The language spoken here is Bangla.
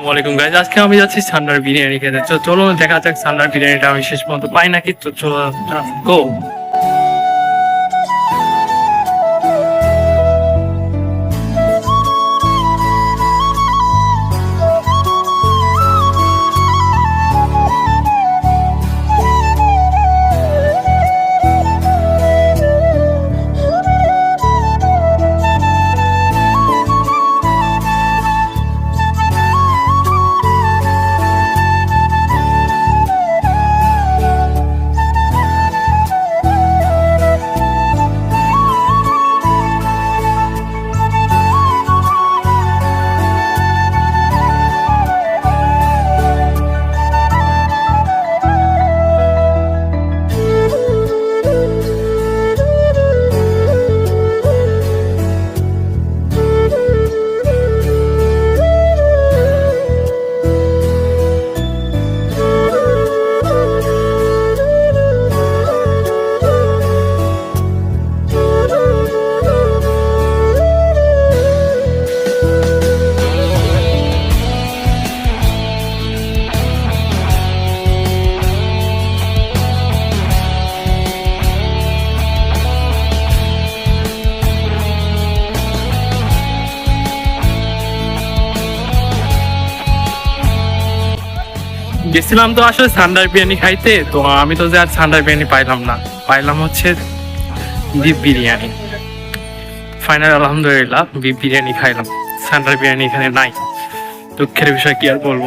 ওয়ালাইকুম গাইজ আজকে আমি যাচ্ছি সান্ডার বিরিয়ানি খেতে। তো চলো দেখা যাক সান্ডার বিরিয়ানিটা আমি শেষ পর্যন্ত পাই নাকি। তো চলো গো গেছিলাম তো আসলে সান্ডার বিরিয়ানি খাইতে, তো আমি তো যে আর সান্ডার বিরিয়ানি পাইলাম না। পাইলাম হচ্ছে বিফ বিরিয়ানি। ফাইনাল আলহামদুলিল্লাহ, বিফ বিরিয়ানি খাইলাম। সান্ডার বিরিয়ানি এখানে নাই। দুঃখের বিষয় কি আর বলব?